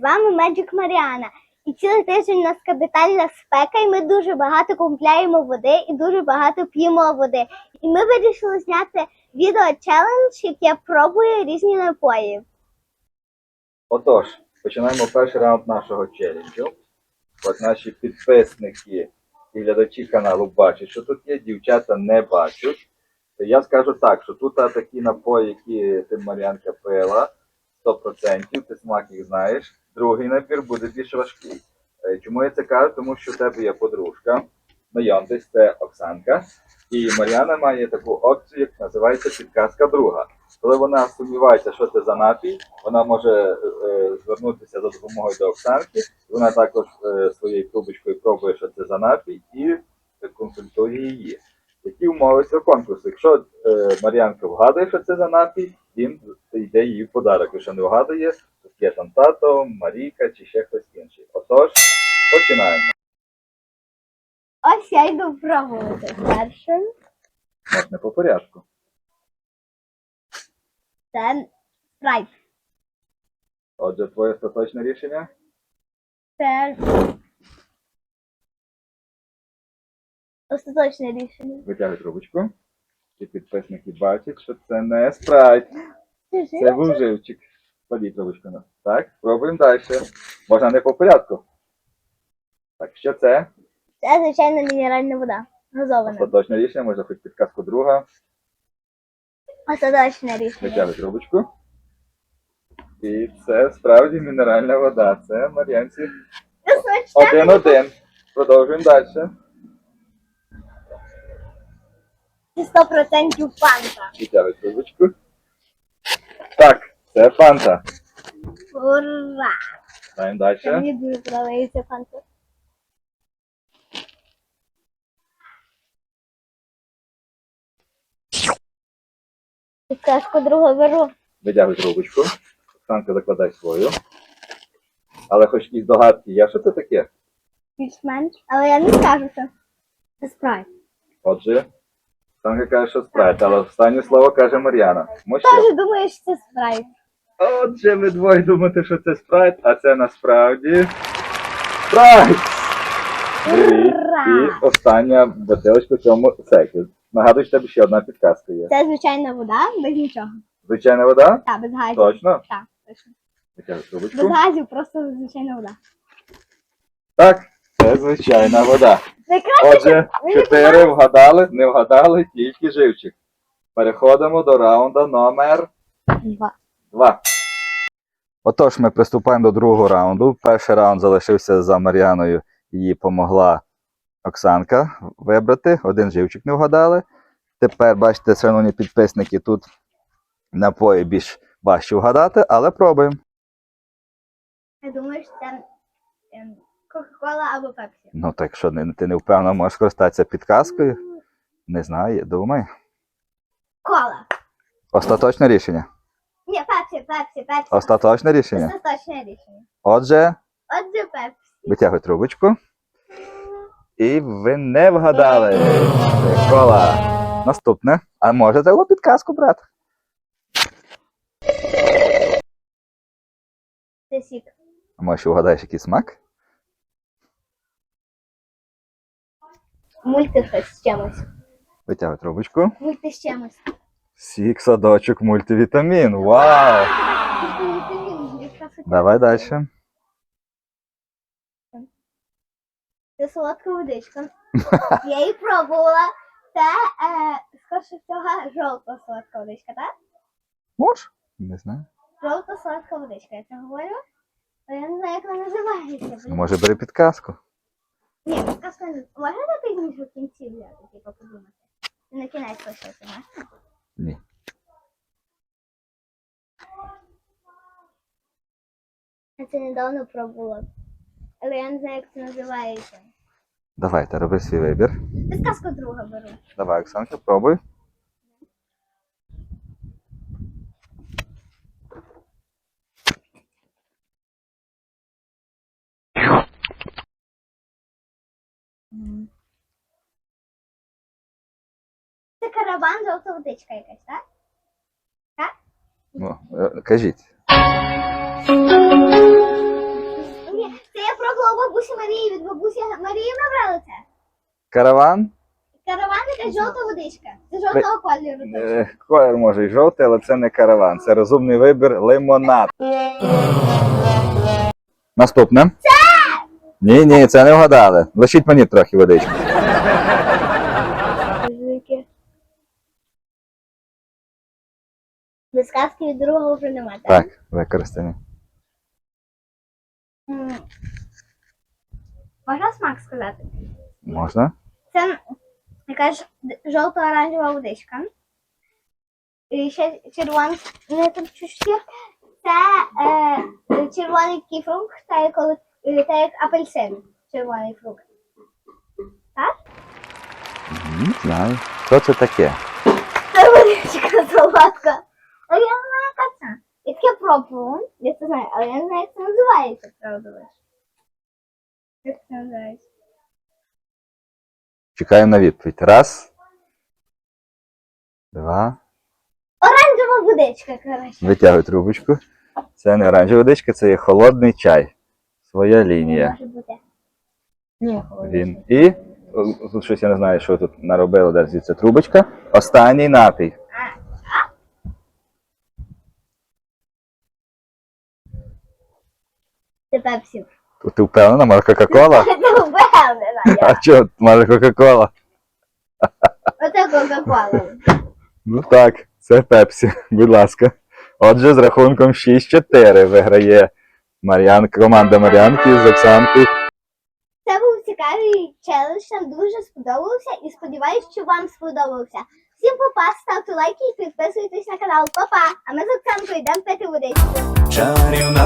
з вами Меджик Маріана. І цілий тиждень у нас капітальна спека, і ми дуже багато купляємо води і дуже багато п'ємо води. І ми вирішили зняти відео челендж, як я пробую різні напої. Отож, починаємо перший раунд нашого челенджу. От наші підписники і глядачі каналу бачать, що тут є, дівчата не бачать. Я скажу так, що тут такі напої, які ти Мар'янка пила, 100%, ти смак їх знаєш. Другий набір буде більш важкий. Е, Чому я це кажу? Тому що в тебе є подружка, знайомтесь, це Оксанка. І Мар'яна має таку опцію, як називається підказка друга. Коли вона сумнівається, що це за напій, вона може е, звернутися за допомогою до Оксанки. Вона також е, своєю трубочкою пробує, що це за напій, і консультує її. Які умови цього конкурсу? Якщо е, Мар'янка вгадує, що це за напій, він йде їй в подарок. Якщо не вгадує, є там тато, Марійка чи ще хтось інший. Отож, починаємо. Ось я йду пробувати першим. Можна по порядку. Це спрайт. Отже, твоє остаточне рішення? Це остаточне рішення. Витягуй трубочку. І підписники бачать, що це не спрайт. Це був живчик. Кладіть трубочку на. Так, пробуємо далі. Можна не по порядку. Так, що це? Це звичайна мінеральна вода. Газована. Остаточне рішення, може хоч підказку друга. Остаточне рішення. Витягуй трубочку. І це справді мінеральна вода. Це Мар'янці. Один-один. Продовжуємо далі. Це 100% фанта. Витягуй трубочку. Так, це фанта. Ура! Ставимо далі. Мені дуже подобається фанта. Підказку другу беру. Витягуй трубочку. Оксанка закладай свою. Але хоч якісь догадки є, що це таке? Більш-менш. Але я не скажу, що це спрайт. Отже, Оксанка каже, що спрайт, але останнє слово каже Мар'яна. Теж думаю, що це спрайт. Отже, ви двоє думаєте, що це спрайт, а це насправді спрайт! І остання бутилочка в цьому секі. Нагадую, що тебе ще одна підказка є. Це звичайна вода, без нічого. Звичайна вода? Так, без газів. Точно? Так, точно. Витягуй Без газів, просто звичайна вода. Так, це звичайна вода. Отже, чотири вгадали, не вгадали тільки живчик. Переходимо до раунду номер Два. Два. Отож, ми приступаємо до другого раунду. Перший раунд залишився за Мар'яною. Їй помогла Оксанка вибрати. Один живчик не вгадали. Тепер, бачите, шановні підписники, тут напої більш важче вгадати, але пробуємо. Я думаю, що це ем, Кока-Кола або Пепсі. Ну, так що не- ти не впевнено можеш скористатися підказкою? Не знаю, я думаю. Кола. Остаточне рішення. Пепсі, Пепсі. Остаточне рішення. Остаточне рішення. Отже, Отже, Пепсі. витягуй трубочку. І ви не вгадали. Кола. Наступне. А може треба підказку брати? Це сік. А може ще вгадаєш який смак? Мульти щось з чимось. Витягуй трубочку. Мульти з чимось. Сік, садочок, мультивітамін. Вау! Давай далі. Це солодка водичка. Я її пробувала. Це, е, скорше всього, жовта солодка водичка, так? Мож? Не знаю. Жовта солодка водичка, я це говорю. Але я не знаю, як вона називається. блін. Може бери підказку. Ні, підказка не можна на пізніше в кінці взяти, типу, подумати. На кінець лишити, не? Ні. Я це недавно пробувала. Але я не знаю, як це називається. Давайте, роби свій вибір. Підказку друга беру. Давай, Оксанка, пробуй. Це караван жовта водичка якась, так? Так? Ну, е, кажіть. Бабусі Марії від бабусі Марії ми брали це. Караван? Караван це жовта водичка. Це жовтого кольору. Е, Колір може і жовтий, але це не караван. Це розумний вибір лимонад. Наступне. Це! Ні, ні, це не вгадали. Лишіть мені трохи водички. Без сказки від другого вже немає. Так, використані. М. Можна смак сказати? Можна? Це якась жовто-оранжева водичка. І ще червоний чуть-чуть. Це е, червоний фрукт, та як, та як апельсин. Червоний фрукт. Так? Не знаю. Що це таке? Це водичка солодка. Але я не знаю, яка це. Я таке пробувала, я це знаю, але я не знаю, як це називається, правда Чекаємо на відповідь. Раз. Два. Оранжева водичка, коротше. Витягуй трубочку. Це не оранжева водичка, це є холодний чай. Своя лінія. Може бути. Ні, Він. І тут щось я не знаю, що тут наробили, де звідси трубочка. Останній напій. Це пепсі. Ти впевнена, може Кока-Кола? Це впевнена А я. чого, може Кока-Кола? Оце Кока-Кола. Ну так, це Пепсі, будь ласка. Отже, з рахунком 6-4 виграє Мар'янка, команда Мар'янки з Оксанкою. Це був цікавий челендж, нам дуже сподобався і сподіваюсь, що вам сподобався. Всім попа, ставте лайки і підписуйтесь на канал. Папа! А ми з Оксанкою йдемо пити водичку. Чарівна